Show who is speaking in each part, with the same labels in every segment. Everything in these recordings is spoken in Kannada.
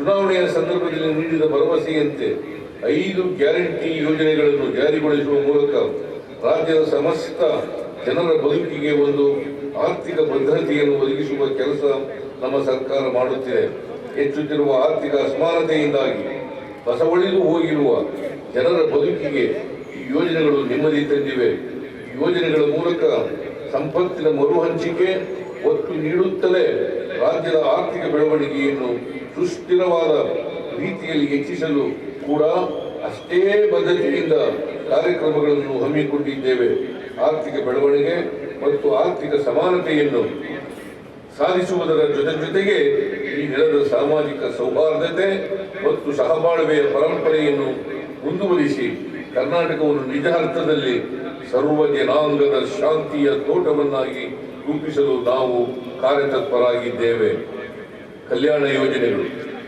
Speaker 1: ಚುನಾವಣೆಯ ಸಂದರ್ಭದಲ್ಲಿ ನೀಡಿದ ಭರವಸೆಯಂತೆ ಐದು ಗ್ಯಾರಂಟಿ ಯೋಜನೆಗಳನ್ನು ಜಾರಿಗೊಳಿಸುವ ಮೂಲಕ ರಾಜ್ಯದ ಸಮಸ್ತ ಜನರ ಬದುಕಿಗೆ ಒಂದು ಆರ್ಥಿಕ ಭದ್ರತೆಯನ್ನು ಒದಗಿಸುವ ಕೆಲಸ ನಮ್ಮ ಸರ್ಕಾರ ಮಾಡುತ್ತಿದೆ. ಹೆಚ್ಚುತ್ತಿರುವ ಆರ್ಥಿಕ ಅಸಮಾನತೆಯಿಂದಾಗಿ ಬಸವಳಿದು ಹೋಗಿರುವ ಜನರ ಬದುಕಿಗೆ ಈ ಯೋಜನೆಗಳು ನೆಮ್ಮದಿ ತಂದಿವೆ. ಯೋಜನೆಗಳ ಮೂಲಕ ಸಂಪತ್ತಿನ ಮರುಹಂಚಿಕೆ ಒತ್ತು ನೀಡುತ್ತಲೇ ರಾಜ್ಯದ ಆರ್ಥಿಕ ಬೆಳವಣಿಗೆಯನ್ನು ಸುಸ್ಥಿರವಾದ ರೀತಿಯಲ್ಲಿ ಹೆಚ್ಚಿಸಲು ಕೂಡ ಅಷ್ಟೇ ಬದ್ಧತೆಯಿಂದ ಕಾರ್ಯಕ್ರಮಗಳನ್ನು ಹಮ್ಮಿಕೊಂಡಿದ್ದೇವೆ. ಆರ್ಥಿಕ ಬೆಳವಣಿಗೆ ಮತ್ತು ಆರ್ಥಿಕ ಸಮಾನತೆಯನ್ನು ಸಾಧಿಸುವುದರ ಜೊತೆ ಜೊತೆಗೆ ಈ ನೆಲದ ಸಾಮಾಜಿಕ ಸೌಹಾರ್ದತೆ ಮತ್ತು ಸಹಬಾಳ್ವೆಯ ಪರಂಪರೆಯನ್ನು ಮುಂದುವರಿಸಿ ಕರ್ನಾಟಕವನ್ನು ನಿಜ ಅರ್ಥದಲ್ಲಿ ಸರ್ವ ಜನಾಂಗದ ಶಾಂತಿಯ ತೋಟವನ್ನಾಗಿ ರೂಪಿಸಲು ನಾವು ಕಾರ್ಯತತ್ಪರಾಗಿದ್ದೇವೆ. ಕಲ್ಯಾಣ ಯೋಜನೆಗಳು.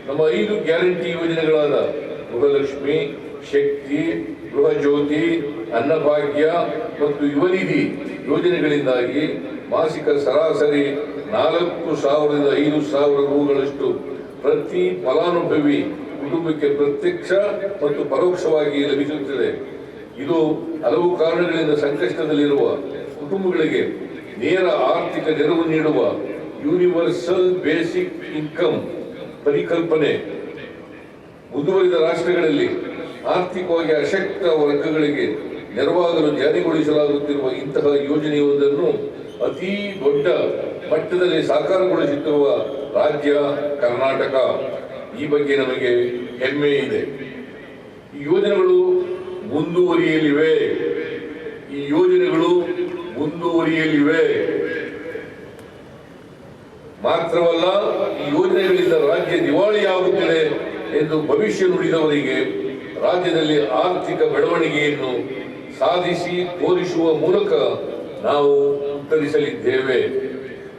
Speaker 1: ನಮ್ಮ ಐದು ಗ್ಯಾರಂಟಿ ಯೋಜನೆಗಳಾದ ಗೃಹಲಕ್ಷ್ಮಿ ಶಕ್ತಿ ಗೃಹ ಜ್ಯೋತಿ ಅನ್ನಭಾಗ್ಯ ಮತ್ತು ಯುವನಿಧಿ ಯೋಜನೆಗಳಿಂದಾಗಿ ಮಾಸಿಕ ಸರಾಸರಿ ನಾಲ್ಕು ಸಾವಿರದಿಂದ ಐದು ಸಾವಿರ ರೂಗಳಷ್ಟು ಪ್ರತಿ ಫಲಾನುಭವಿ ಕುಟುಂಬಕ್ಕೆ ಪ್ರತ್ಯಕ್ಷ ಮತ್ತು ಪರೋಕ್ಷವಾಗಿ ಲಭಿಸುತ್ತದೆ. ಇದು ಹಲವು ಕಾರಣಗಳಿಂದ ಸಂಕಷ್ಟದಲ್ಲಿರುವ ಕುಟುಂಬಗಳಿಗೆ ನೇರ ಆರ್ಥಿಕ ನೆರವು ನೀಡುವ ಯೂನಿವರ್ಸಲ್ ಬೇಸಿಕ್ ಇನ್ಕಮ್ ಪರಿಕಲ್ಪನೆ ಮುಂದುವರಿದ ರಾಷ್ಟ್ರಗಳಲ್ಲಿ ಆರ್ಥಿಕವಾಗಿ ಅಶಕ್ತ ವರ್ಗಗಳಿಗೆ ನೆರವಾಗಲು ಜಾರಿಗೊಳಿಸಲಾಗುತ್ತಿರುವ ಇಂತಹ ಯೋಜನೆಯೊಂದನ್ನು ಅತಿ ದೊಡ್ಡ ಮಟ್ಟದಲ್ಲಿ ಸಾಕಾರಗೊಳಿಸುತ್ತಿರುವ ರಾಜ್ಯ ಕರ್ನಾಟಕ. ಈ ಬಗ್ಗೆ ನಮಗೆ ಹೆಮ್ಮೆ ಇದೆ. ಈ ಯೋಜನೆಗಳು ಮುಂದುವರಿಯಲಿವೆ. ಈ ಯೋಜನೆಗಳು ಮುಂದುವರಿಯಲಿವೆ. ಮಾತ್ರವಲ್ಲ, ಈ ಯೋಜನೆಗಳಿಂದ ರಾಜ್ಯ ದಿವಾಳಿಯಾಗುತ್ತಿದೆ ಎಂದು ಭವಿಷ್ಯ ನುಡಿದವರಿಗೆ ರಾಜ್ಯದಲ್ಲಿ ಆರ್ಥಿಕ ಬೆಳವಣಿಗೆಯನ್ನು ಸಾಧಿಸಿ ತೋರಿಸುವ ಮೂಲಕ ನಾವು ಉತ್ತರಿಸಲಿದ್ದೇವೆ.